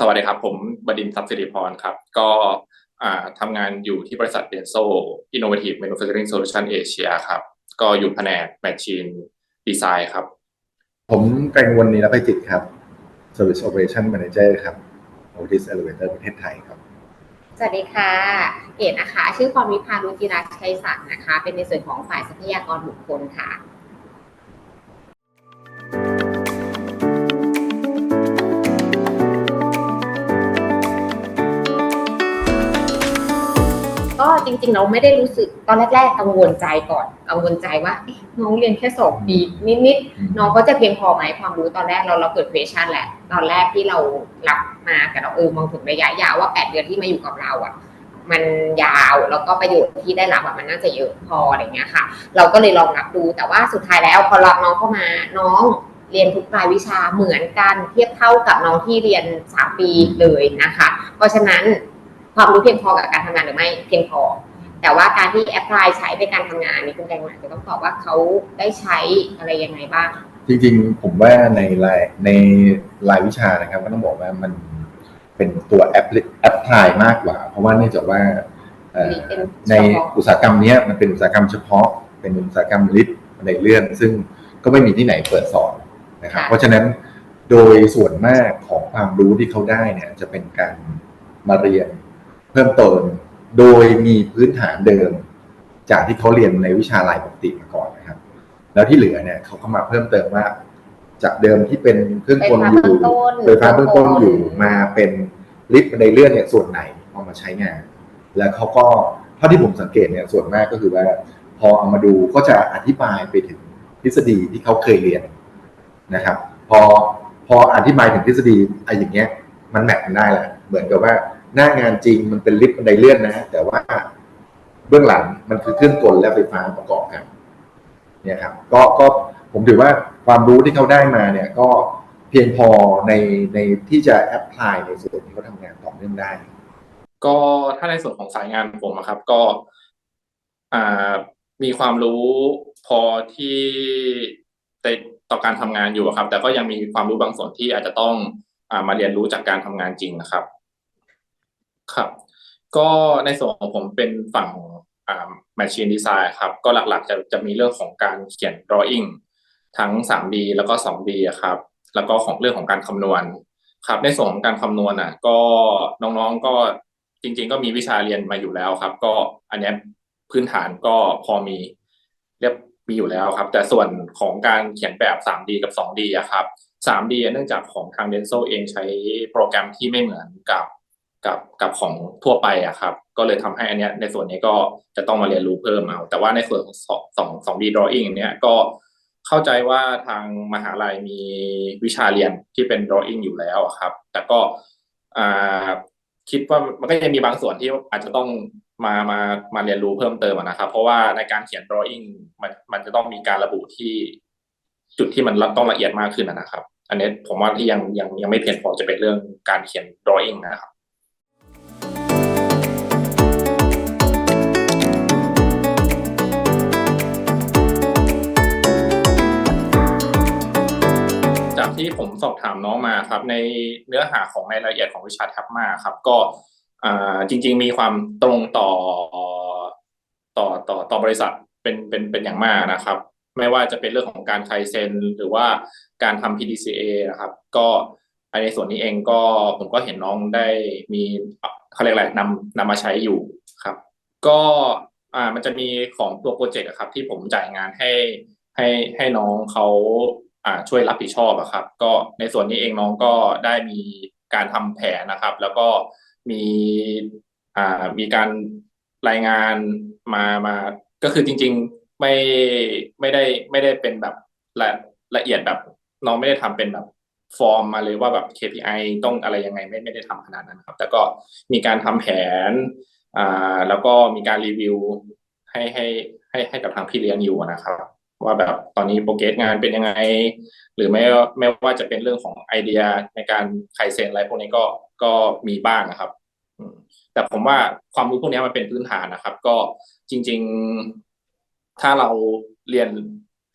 สวัสดีครับ ผมบดินทร์ทรัพย์สิริพรครับ ก็อ่าทำงานอยู่ที่บริษัทเดนโซ Innovative Manufacturing Solution Asia ครับ ก็อยู่แผนก Machine Design ครับ ผมแกรงวนนีรภัยจิตครับ Service Operation Manager ครับ Otis Elevator ประเทศไทยครับ สวัสดีค่ะ เกดนะคะ ชื่อพรวิพารุจิรักษ์ชัยศักดิ์นะคะ เป็นในส่วนของฝ่ายทรัพยากรบุคคลค่ะ จริง ๆ เราไม่ได้รู้สึกตอนแรก ๆ กังวลใจก่อนกังวลใจว่าเอ๊ะน้องเรียนแค่สองปีนิดๆน้องก็จะเพียงพอไหมความรู้ตอนแรกเราเราเกิด question แหละ ตอนแรกที่เรารับมาแต่เราเออมองถึงระยะยาวว่าแปดเดือนที่มาอยู่กับเราอะมันยาวแล้วก็ประโยชน์ที่ได้รับอะมันน่าจะเยอะพออะไรเงี้ยค่ะ เราก็เลยลองรับดูแต่ว่าสุดท้ายแล้วพอรับน้องเข้ามาน้องเรียนทุกรายวิชาเหมือนกันเทียบเท่ากับน้องที่เรียนสามปีเลยนะคะ เพราะฉะนั้นความรู้เพียงพอกับการทำงานหรือไม่เพียงพอ แต่ว่าการที่แอพพลายใช้ในการทำงานนี่คุณแตงหมายจะต้องตอบว่าเขาได้ใช้อะไรยังไงบ้าง จริงๆ ผมว่าในรายในรายวิชานะครับ ก็ต้องบอกว่ามันเป็นตัวแอปแอปพลายมากกว่า เพราะว่าเนื่องจากว่าเอ่อเป็นเฉพาะในอุตสาหกรรมเนี้ยมันเป็นอุตสาหกรรมเฉพาะ เป็นอุตสาหกรรมลิฟต์ในเรื่อง ซึ่งก็ไม่มีที่ไหนเปิดสอนนะครับ เพราะฉะนั้นโดยส่วนมากของความรู้ที่เขาได้เนี่ยจะเป็นการมาเรียนเพิ่มเติม โดยมีพื้นฐานเดิม จากที่เขาเรียนในวิชาลายปกติมาก่อนนะครับ แล้วที่เหลือเนี่ยเขาก็มาเพิ่มเติมว่า จากเดิมที่เป็นเครื่องกลอยู่ไฟฟ้าเบื้องต้นอยู่มาเป็นลิฟต์บันเลื่อนเนี่ยส่วนไหนเอามาใช้งาน แล้วเขาก็เท่าที่ผมสังเกตเนี่ยส่วนมากก็คือว่า พอเอามาดูก็จะอธิบายไปถึงทฤษฎีที่เขาเคยเรียนนะครับ พอพออธิบายถึงทฤษฎีไอ้อย่างเงี้ย มันแมทกันได้แหละเหมือนกับว่า หน้างานจริงมันเป็นลิฟต์บันไดเลื่อนนะ แต่ว่าเบื้องหลังมันคือเครื่องกลและไฟฟ้าประกอบกัน เนี่ยครับ ก็ก็ผมถือว่าความรู้ที่เขาได้มาเนี่ยก็เพียงพอในในที่จะแอพพลายในส่วนที่เขาทำงานต่อเนื่องได้ ก็ถ้าในส่วนของสายงานผมอะครับ ก็อ่ามีความรู้พอที่ในต่อการทำงานอยู่ครับ แต่ก็ยังมีความรู้บางส่วนที่อาจจะต้องอ่ามาเรียนรู้จากการทำงานจริงนะครับ ครับ ก็ในส่วนของผมเป็นฝั่งอ่า machine design ครับ ก็หลักๆจะจะมีเรื่องของการเขียน drawing ทั้ง 3D แล้วก็ 2D อะครับ แล้วก็ของเรื่องของการคำนวณครับ ในส่วนของการคำนวณอะ ก็น้องๆก็จริง ๆ ก็มีวิชาเรียนมาอยู่แล้วครับ ก็อันเนี้ยพื้นฐานก็พอมีเรียบมีอยู่แล้วครับ แต่ส่วนของการเขียนแบบ 3D กับ 2D อะครับ 3D เนื่องจากของทาง Denso เองใช้โปรแกรมที่ไม่เหมือนกับ กับกับของทั่วไปอะครับ ก็เลยทำให้อันเนี้ยในส่วนนี้ก็จะต้องมาเรียนรู้เพิ่มเอา แต่ว่าในส่วนของสองสองสอง D drawing เนี้ยก็เข้าใจว่าทางมหาลัยมีวิชาเรียนที่เป็น drawing อยู่แล้วอะครับ แต่ก็อ่าคิดว่ามันก็ยังมีบางส่วนที่อาจจะต้องมามามาเรียนรู้เพิ่มเติมนะครับ เพราะว่าในการเขียน drawing มันมันจะต้องมีการระบุที่ จุดที่มันต้องละเอียดมากขึ้นนะครับ อันนี้ผมว่าที่ยังยังยังไม่เพียงพอจะเป็นเรื่องการเขียน drawing นะครับ ที่ผมสอบถามน้องมาครับ ในเนื้อหาของในรายละเอียดของวิชาแท็บมาครับ ก็จริง ๆ มีความตรงต่อต่อต่อต่อบริษัทเป็นเป็นเป็นอย่างมากนะครับ ไม่ว่าจะเป็นเรื่องของการไคเซนหรือว่าการทำ PDCA นะครับ ก็ในส่วนนี้เองก็ผมก็เห็นน้องได้มีเขาเรียกอะไรนำนำมาใช้อยู่ครับ ก็อ่ามันจะมีของตัวโปรเจกต์ครับ ที่ผมจ่ายงานให้ให้ให้น้องเขา ช่วยรับผิดชอบอะครับ ก็ในส่วนนี้เองน้องก็ได้มีการทำแผนนะครับ แล้วก็มีอ่ามีการรายงานมามาก็คือจริง ๆไม่ไม่ได้ไม่ได้เป็นแบบละละเอียดแบบน้องไม่ได้ทำเป็นแบบฟอร์มมาเลยว่าแบบ KPI ต้องอะไรยังไงไม่ไม่ได้ทำขนาดนั้นครับ แต่ก็มีการทำแผนอ่าแล้วก็มีการรีวิวให้ให้ให้ให้กับทางพี่เลี้ยงอยู่นะครับ ว่าแบบตอนนี้โปรเกรสงานเป็นยังไง หรือไม่ไม่ว่าจะเป็นเรื่องของไอเดียในการไคเซนอะไรพวกนี้ก็ก็มีบ้างนะครับแต่ผมว่าความรู้พวกนี้มันเป็นพื้นฐานนะครับ ก็จริง ๆ ถ้าเราเรียน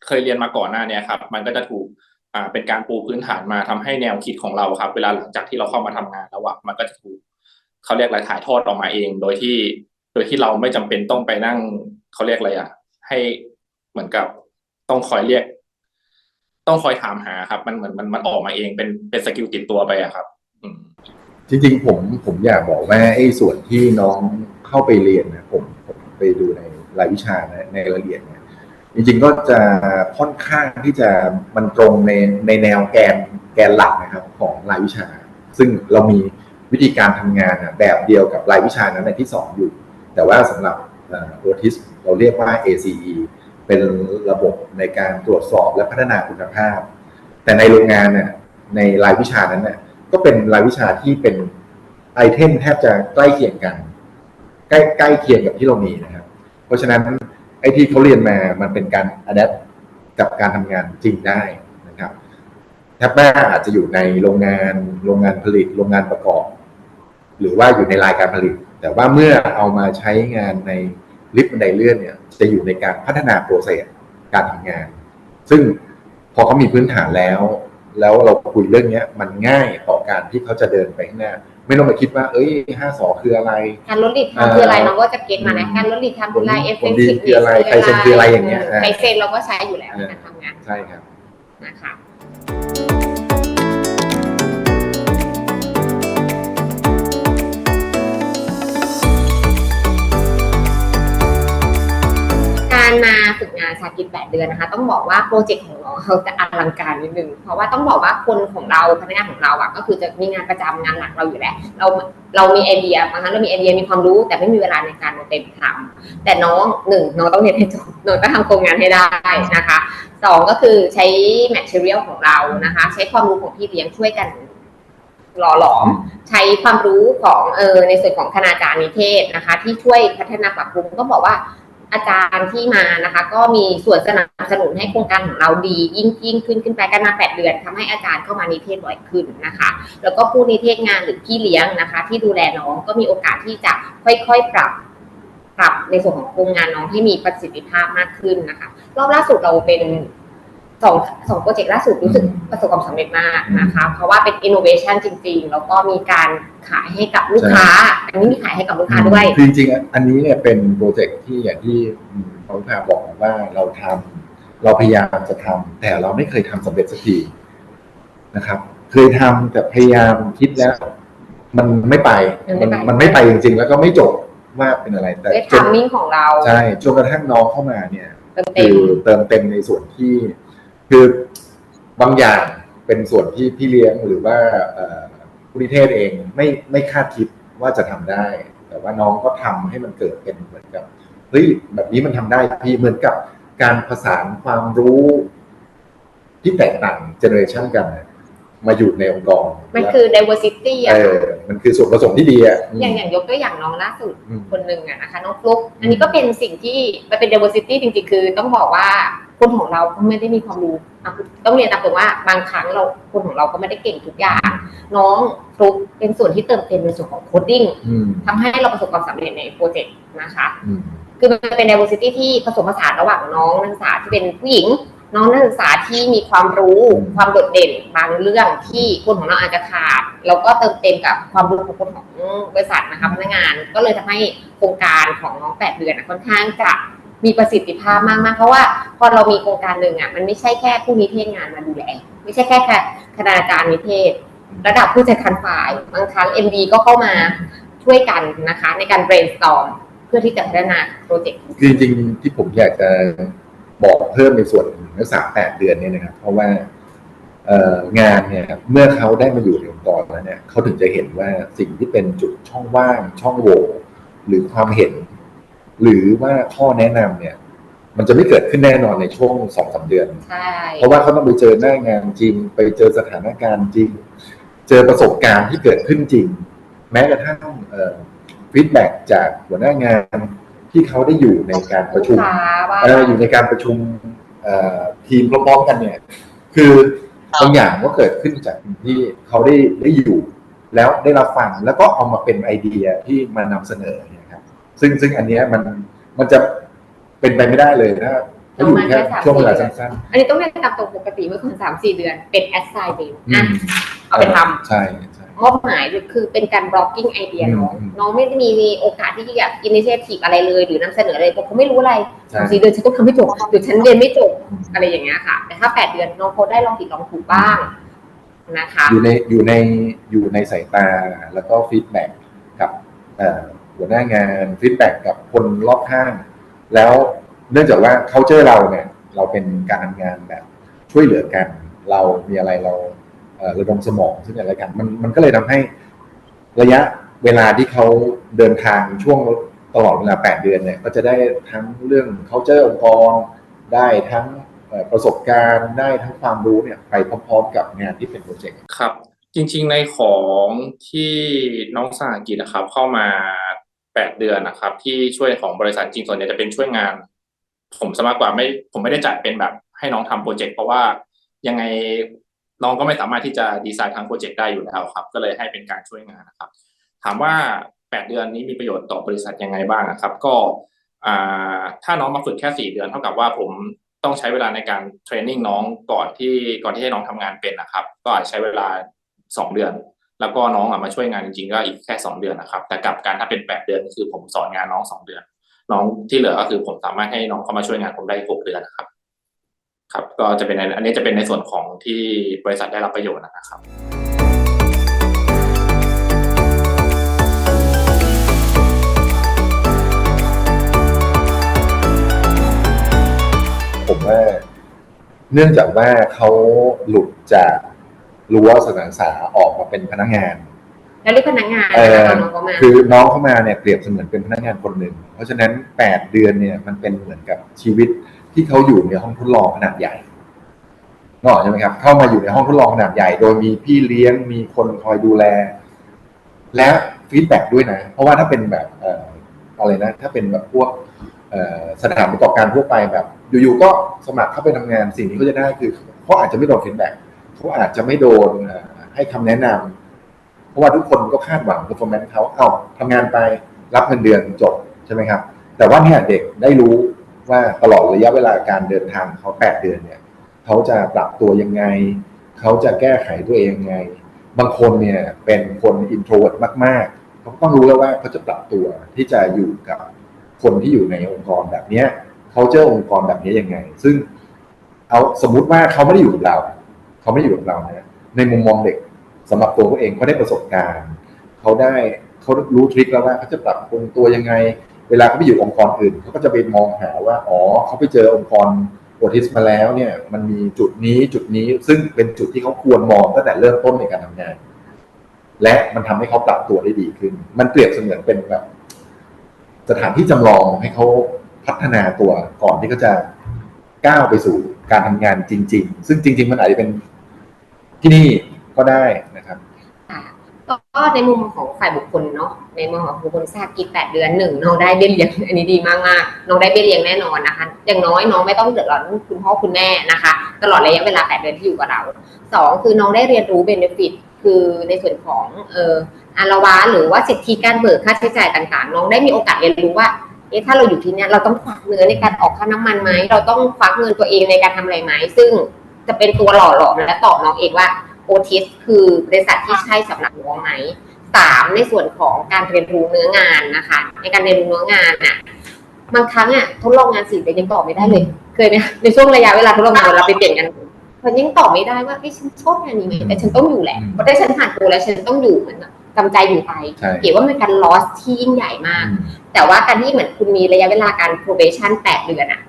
เคยเรียนมาก่อนหน้านี้ครับ มันก็จะถูกอ่าเป็นการปูพื้นฐานมาทำให้แนวคิดของเราครับ เวลาหลังจากที่เราเข้ามาทำงานแล้วอะมันก็จะถูกเขาเรียกอะไรถ่ายทอดออกมาเอง โดยที่ โดยที่เราไม่จำเป็นต้องไปนั่งเขาเรียกอะไรอะให้เหมือนกับ ต้องคอยเรียก ต้องคอยถามหาครับ มันเหมือนมันมันออกมาเองเป็นเป็นสกิลติดตัวไปอะครับ อืม จริงๆ ผมผมอยากบอกว่าไอ้ส่วนที่น้องเข้าไปเรียนนะผมผมไปดูในรายวิชานะในรายละเอียดเนี่ยจริงๆก็จะค่อนข้างที่จะมันตรงในในแนวแกนแกนหลักนะครับ ของรายวิชา ซึ่งเรามีวิธีการทำงานอะแบบเดียวกับรายวิชานั้นในที่สอนอยู่ แต่ว่าสำหรับโอทิสเราเรียกว่า ACE เป็นระบบในการตรวจสอบและพัฒนาคุณภาพ แต่ในโรงงานน่ะในรายวิชานั้นน่ะก็เป็นรายวิชาที่เป็นไอเทมแทบจะใกล้เคียงกัน ใกล้ใกล้เคียงกับที่เรามีนะครับ เพราะฉะนั้นไอที่เขาเรียนมามันเป็นการอัดแอปกับการทำงานจริงได้นะครับแทบแม่อาจจะอยู่ในโรงงานโรงงานผลิต โรงงานประกอบ หรือว่าอยู่ในรายการผลิต แต่ว่าเมื่อเอามาใช้งานในลิฟต์บันไดเลื่อนเนี่ย จะอยู่ในการพัฒนาโปรเซสการทำงาน ซึ่งพอเขามีพื้นฐานแล้ว แล้วเราคุยเรื่องเนี้ยมันง่ายต่อการที่เขาจะเดินไปข้างหน้า ไม่ต้องไปคิดว่า เอ้ยห้าสอคืออะไร การลดลีดไทม์คืออะไรน้องก็จะเก็ตมานะการลดลีดไทม์คืออะไรเอฟผลดีคืออะไรไคเซ็นคืออะไรอย่างเงี้ยอ่าไคเซนเราก็ใช้อยู่แล้วในการทำงานใช่ครับนะคะ การมาฝึกงานสากิจ8เดือนนะคะ ต้องบอกว่าโปรเจกต์ของน้องเขาจะอลังการนิดนึงเพราะว่าต้องบอกว่าคนของเราพนักงานของเราอะก็คือจะมีงานประจำงานหลักเราอยู่แล้ว เราเรามีไอเดียบางครั้งเรามีไอเดียมีความรู้ แต่ไม่มีเวลาในการมาเต็มทำแต่น้องหนึ่งน้องต้องเรียนให้จบน้องต้องทำโครงงานให้ได้นะคะสองก็คือใช้ material ของเรานะคะ ใช้ความรู้ของพี่เลี้ยงช่วยกันหล่อหลอมใช้ความรู้ของเออในส่วนของคณาจารย์นิเทศนะคะ ที่ช่วยพัฒนาปรับปรุงต้องบอกว่า อาจารย์ที่มานะคะ ก็มีส่วนสนับสนุนให้โครงการของเราดี ยิ่งยิ่งขึ้นขึ้นไปกันมา 8 เดือนทำให้อาจารย์เข้ามานิเทศบ่อยขึ้นนะคะ แล้วก็ผู้นิเทศงานหรือพี่เลี้ยงนะคะ ที่ดูแลน้องก็มีโอกาสที่จะค่อยๆปรับปรับในส่วนของโครงงานน้องให้มีประสิทธิภาพมากขึ้นนะคะ รอบล่าสุดเราเป็น สองสองโปรเจกต์ล่าสุดรู้สึกประสบความสำเร็จมากนะคะเพราะว่าเป็น innovation จริง ๆ แล้วก็มีการขายให้กับลูกค้า อันนี้มีขายให้กับลูกค้าด้วยคือจริงๆ อันนี้เนี่ยเป็นโปรเจกต์ที่อย่างที่เขาพาบอกว่าเราทำเราพยายามจะทำแต่เราไม่เคยทำสำเร็จสักทีนะครับ เคยทำแต่พยายามคิดแล้ว มันไม่ไปมันไม่มันไปมันไม่ไปจริง ๆ แล้วก็ไม่จบว่าเป็นอะไร แต่ด้วยจทานมมิ่งของเราใช่จนกระทั่งน้องเข้ามาเนี่ยเต็มคือเติมเต็มในส่วนที่ คือบางอย่างเป็นส่วนที่พี่เลี้ยงหรือว่าเอ่อผู้นิเทศเองไม่ไม่คาดคิดว่าจะทำได้ แต่ว่าน้องก็ทำให้มันเกิดเป็นเหมือนกับเฮ้ยแบบนี้มันทำได้พี่เหมือนกับการผสานความรู้ที่แตกต่างเจเนอเรชันกันน่ะมาอยู่ในองค์กรๆมันคือ diversity เออะอมันคือส่วนผสมที่ดีอะอย่างอย่างยกตัวอย่างน้องล่าสุดอืมคนหนึ่งอะนะคะน้องฟลุกอันนี้ก็เป็นสิ่งที่มันเป็น diversity จริงๆ คือต้องบอกว่า คนของเราก็ไม่ได้มีความรู้อะต้องเรียนตามตรงว่าบางครั้งเราคนของเราก็ไม่ได้เก่งทุกอย่าง น้องฟลุกเป็นส่วนที่เติมเต็มในส่วนของโคดดิ้งอืมทำให้เราประสบความสำเร็จในโปรเจกต์นะคะอืมคือมันเป็น diversity ที่ผสมผสานระหว่างน้องนักศึกษาที่เป็นผู้หญิง น้องนักศึกษาที่มีความรู้อืมความโดดเด่นบางเรื่องที่คนของเราอาจจะขาดแล้วก็เติมเต็มกับความรู้ของคนของบริษัทนะคะพนักงาน ก็เลยทำให้โครงการของน้องแปดเดือนอะค่อนข้างจะ มีประสิทธิภาพมากๆเพราะว่าพอเรามีโครงการหนึ่งอะมันไม่ใช่แค่ผู้นิเทศงานมาดูแลไม่ใช่แค่แค่คณาจารย์นิเทศ ระดับผู้จัดการฝ่ายบางครั้ง MD ก็เข้ามาช่วยกันนะคะ ในการ brainstorm เพื่อที่จะพัฒนาโปรเจกต์คือจริงๆที่ผมอยากจะบอกเพิ่มในส่วนของนักศึกษาแปดเดือนเนี่ยนะครับ เพราะว่างานเนี่ยครับเมื่อเขาได้มาอยู่ในองค์กรแล้วเนี่ยเขาถึงจะเห็นว่าสิ่งที่เป็นจุดช่องว่างช่องโหว่หรือความเห็น หรือว่าข้อแนะนำเนี่ย มันจะไม่เกิดขึ้นแน่นอนในช่วงสองสามเดือน ใช่ เพราะว่าเขาต้องไปเจอหน้างานจริง ไปเจอสถานการณ์จริง เจอประสบการณ์ที่เกิดขึ้นจริง แม้กระทั่งฟีดแบ็จากหัวหน้างานที่เขาได้อยู่ในการประชุมลูกค้าว่าเอออยู่ในการประชุมเอ่อทีมพร้อมๆกันเนี่ย คือบางอย่างก็เกิดขึ้นจากที่เขาได้ได้อยู่ แล้วได้รับฟังแล้วก็เอามาเป็นไอเดียที่มานำเสนอเนี่ยครับ ซึ่งซึ่งอันเนี้ยมันมันจะเป็นไปไม่ได้เลยถ้าผเขาอยู่แค่ช่วงเวลาสั้นอันนี้ต้องเรียนตามตรงปกติเมื่อคนสามสี่เดือนเป็น assign เองๆอือะมเอาไปทำใช่ใช่ มอบหมายคือเป็นการ blocking ไอเดียน้องอืมน้องไม่ได้มีโอกาสที่จะอินิเชทีฟอะไรเลยหรือนำเสนออะไรเพราะเขาไม่รู้อะไรใช่ สามสี่เดือนฉันต้องทำให้จบเดี๋ยวฉันเรียนไม่จบอะไรอย่างเงี้ยค่ะ แต่ถ้าแปดเดือนน้องเขาได้ลองผิดลองถูกบ้างนะคะ อยู่ในอยู่ในอยู่ในสายตาแล้วก็ฟีดแบ็กกับเอ่อ หัวหน้างานฟีดแบ็กกับคนรอบข้าง แล้วเนื่องจากว่า c u เจอเราเนี่ย เราเป็นการทำงานแบบช่วยเหลือกัน เรามีอะไรเราเระดมสมองซึ่งกันและกันมันมันก็เลยทำให้ระยะเวลาที่เขาเดินทางช่วงตลอดเวลา 8 เดือนเนี่ย ก็จะได้ทั้งเรื่อง c u เจอองค์กร ได้ทั้งประสบการณ์ ได้ทั้งความรู้เนี่ยไปพร้อมๆ กับงานที่เป็นโปรเจกต์ ครับ จริงๆในของที่น้องสาหกิจนะครับ เข้ามา แปดเดือนนะครับ ที่ช่วยของบริษัทจริงส่วนใหญ่จะเป็นช่วยงาน ผมสมากกว่าไม่ ผมไม่ได้จัดเป็นแบบให้น้องทำโปรเจกต์เพราะว่ายังไงน้องก็ไม่สามารถที่จะดีไซน์ทั้งโปรเจกต์ได้อยู่แล้วครับ ก็เลยให้เป็นการช่วยงานนะครับ ถามว่าแปดเดือนนี้มีประโยชน์ต่อบริษัทยังไงบ้างนะครับ ก็ถ้าน้องมาฝึกแค่สี่เดือนเท่ากับว่าผมต้องใช้เวลาในการเทรนนิ่งน้องก่อนที่ก่อนที่ให้น้องทำงานเป็นนะครับ ก็อาจจะใช้เวลาสองเดือน แล้วก็น้องอะมาช่วยงานจริงๆก็อีกแค่สองเดือนนะครับ แต่กลับการถ้าเป็นแปดเดือนคือผมสอนงานน้องสองเดือน น้องที่เหลือก็คือผมสามารถให้น้องเข้ามาช่วยงานผมได้หกเดือนนะครับ ครับ ก็จะเป็นในอันนี้จะเป็นในส่วนของที่บริษัทได้รับประโยชน์นะครับผมว่าเนื่องจากว่าเขาหลุดจาก รั้วสถานศึกษาออกมาเป็นพนักงาน แล้วเรียกพนักงานเอนะคะอตอนน้องเขามาคือน้องเข้ามาเนี่ยเปรียบเสมือนเป็นพนักงานคนหนึ่ง เพราะฉะนั้นแปดเดือนเนี่ยมันเป็นเหมือนกับชีวิตที่เขาอยู่ในห้องทดลองขนาดใหญ่นกออกใช่ไหมครับ เข้ามาอยู่ในห้องทดลองขนาดใหญ่ โดยมีพี่เลี้ยงมีคนคอยดูแล และฟีดแบ็กด้วยนะ เพราะว่าถ้าเป็นแบบเอ่ออะไรนะ ถ้าเป็นแบบพวกเอ่อสถานประกอบการทั่วไปแบบ อยู่ๆก็สมัครเข้าไปทำงานสิ่งที่เขาจะได้คือเขาอาจจะไม่โดนฟีดแบ็ก เขาอาจจะไม่โดนให้คำแนะนำเพราะว่าทุกคนก็คาดหวัง performance เขาเอาทำงานไปรับเงินเดือนจบใช่ไหมครับ แต่ว่าเนี่ยเด็กได้รู้ว่าตลอดระยะเวลาการเดินทางเขาแปดเดือนเนี่ยเขาจะปรับตัวยังไง เขาจะแก้ไขตัวเองยังไง บางคนเนี่ยเป็นคน introvert มากๆเขาต้องรู้แล้วว่าเขาจะปรับตัวที่จะอยู่กับคนที่อยู่ในองค์กรแบบเนี้ยเขาเจอองค์กรแบบนี้ยังไง ซึ่งเอาสมมุติว่าเขาไม่ได้อยู่กับเรา เขาไม่ได้อยู่กับเรานะในมุมมองเด็กสำหรับตัวเขาเองเขาได้ประสบการณ์เขาได้เขารู้ทริคแล้วว่าเขาจะปรับปรุงตัวยังไง เวลาเขาไปอยู่องค์กรอื่นเขาก็จะไปมองหาว่าอ๋อเขาไปเจอองค์กรโอทิสมาแล้วเนี่ยมันมีจุดนี้จุดนี้ซึ่งเป็นจุดที่เขาควรมองตั้งแต่เริ่มต้นในการทำงาน และมันทำให้เขาปรับตัวได้ดีขึ้น มันเปรียบเสมือนเป็นแบบสถานที่จำลองให้เขาพัฒนาตัวก่อนที่เขาจะก้าวไปสู่การทำงานจริง ๆ ซึ่งจริง ๆ มันอาจจะเป็น ที่นี่ก็ได้นะครับค่ะก็ในมุมของฝ่ายบุคคลเนาะในมุมของบุคคลทราบกิจแปดเดือนหนึ่งน้องได้เบี้ยเลี้ยงอันนี้ดีมากมากน้องได้เบี้ยเลี้ยงแน่นอนนะคะ อย่างน้อยน้องไม่ต้องเดือดร้อนคุณพ่อคุณแม่นะคะ ตลอดระยะเวลาแปดเดือนที่อยู่กับเราสองคือน้องได้เรียนรู้เบนฟิตคือในส่วนของเอ่ออารวาหรือว่าสิทธิการเบิกค่าใช้จ่ายต่างๆ น้องได้มีโอกาสเรียนรู้ว่าเอ๊ะถ้าเราอยู่ที่นี้ยเราต้องควักเงินในการออกค่าน้ำมันไหมเราต้องควักเงินตัวเองในการทำอะไรไหมซึ่ง จะเป็นตัวหล่อหลอมและตอบน้องเองว่าโอทิสคือบริษัทที่ใช่สำหรับน้องไหมสามในส่วนของการเรียนรู้เนื้องานนะคะ ในการเรียนรู้เนื้องานอะบางครั้งอะทดลองงานสี่เดือนยังตอบไม่ได้เลยเคยไหมในช่วงระยะเวลาทดลองงานเราไปเปลี่ยนกันมันยังตอบไม่ได้ว่าเอ้ฉันชอบงานนี้ไหมแต่ฉันต้องอยู่แหละเพราะได้ฉันผ่านตัวแล้วฉันต้องอยู่เหมือนแบบกำใจอยู่ไปใช่เก๋ว่ามันเป็นการ loss ที่ยิ่งใหญ่มากอืมแต่ว่าการที่เหมือนคุณมีระยะเวลาการ probation แปดเดือนอะ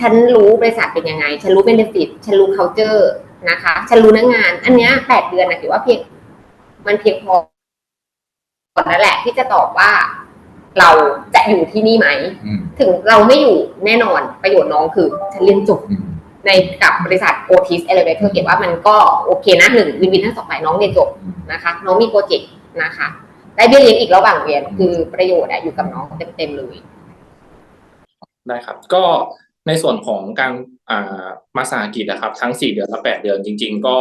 ฉันรู้บริษัทเป็นยังไง ฉันรู้ benefit ฉันรู้ culture นะคะ ฉันรู้เนื้องาน อันเนี้ยแปดเดือนนะถือว่าเพียงมันเพียงพอแล้วแหละ ที่จะตอบว่าเราจะอยู่ที่นี่ไหมอืมถึงเราไม่อยู่แน่นอนประโยชน์น้องคือ ฉันเรียนจบอืมในกับบริษัท Otis Elevator เก็บว่ามันก็โอเคนะหนึ่งวินวินทั้งสองฝ่ายน้องเรียนจบอืมนะคะ น้องมีโปรเจกต์นะคะ ได้เบี้ยเลี้ยงอีกระหว่างเรียนคือประโยชน์อะอยู่กับน้องเต็มๆเลยได้ครับ ก็ ในส่วนของการมาสาหกิจนะครับ ทั้งสี่เดือนและแปดเดือนจริง ๆ ก็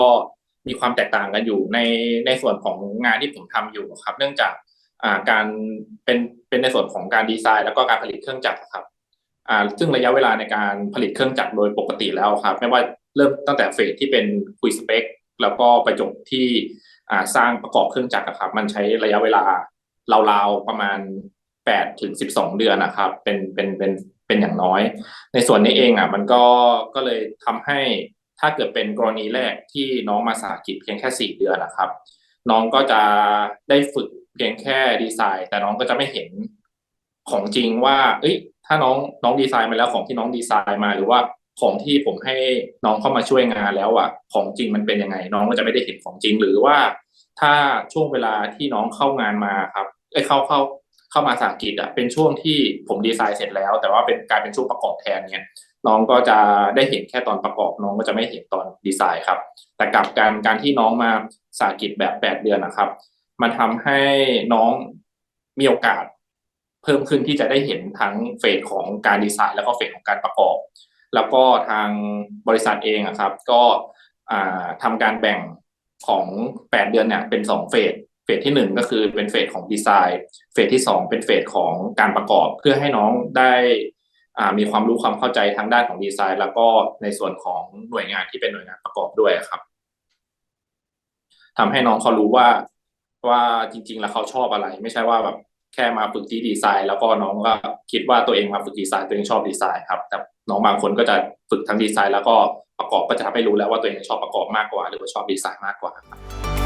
มีความแตกต่างกันอยู่ในในส่วนของงานที่ผมทำอยู่ครับ เนื่องจากการเป็นเป็นในส่วนของการดีไซน์ แล้วก็การผลิตเครื่องจักรครับซึ่งระยะเวลาในการผลิตเครื่องจักรโดยปกติแล้วครับ ไม่ว่าเริ่มตั้งแต่เฟสที่เป็นคุยสเปคแล้วก็ไปจบที่สร้างประกอบเครื่องจักรอะครับ มันใช้ระยะเวลาราวๆประมาณแปดถึงสิบสองเดือนนะครับ เป็นเป็นเป็น เป็นอย่างน้อย ในส่วนนี้เองอะมันก็ก็เลยทำให้ถ้าเกิดเป็นกรณีแรกที่น้องมาสากิจเพียงแค่สี่เดือนนะครับ น้องก็จะได้ฝึกเพียงแค่ดีไซน์ แต่น้องก็จะไม่เห็นของจริงว่า เอ้ยถ้าน้องน้องดีไซน์มาแล้วของที่น้องดีไซน์มาหรือว่าของที่ผมให้น้องเข้ามาช่วยงานแล้วอะ ของจริงมันเป็นยังไง น้องก็จะไม่ได้เห็นของจริงหรือว่า ถ้าช่วงเวลาที่น้องเข้างานมาครับเอ้เข้าเข้า เข้ามาสาหกิจอะเป็นช่วงที่ผมดีไซน์เสร็จแล้ว แต่ว่าเป็นกลารเป็นช่วงประกอบแทนเนี่ยน้องก็จะได้เห็นแค่ตอนประกอบน้องก็จะไม่เห็นตอนดีไซน์ครับ แต่กลับการการที่น้องมาสากิจแบบแปดเดือนนะครับ มันทำให้น้องมีโอกาสเพิ่มขึ้นที่จะได้เห็นทั้งเฟสของการดีไซน์ แล้วก็เฟสของการประกอบ แล้วก็ทางบริษัทเองอะครับ ก็อ่าทำการแบ่งของแปดเดือนเนี่ยเป็นสองเฟส เฟสที่หนึ่งก็คือเป็นเฟสของดีไซน์เฟสที่สองเป็นเฟสของการประกอบ เพื่อให้น้องได้มีความรู้ความเข้าใจทางด้านของดีไซน์ แล้วก็ในส่วนของหน่วยงานที่เป็นหน่วยงานประกอบด้วยครับทำให้น้องเขารู้ว่าว่าจริง ๆ แล้วเขาชอบอะไร ไม่ใช่ว่าแบบแค่มาฝึกที่ดีไซน์ แล้วก็น้องก็คิดว่าตัวเองมาฝึกดีไซน์ตัวเองชอบดีไซน์ครับ แต่น้องบางคนก็จะฝึกทั้งดีไซน์ แล้วก็ประกอบก็จะทำให้รู้แล้วว่าตัวเองชอบประกอบมากกว่า หรือว่าชอบดีไซน์มากกว่าครับ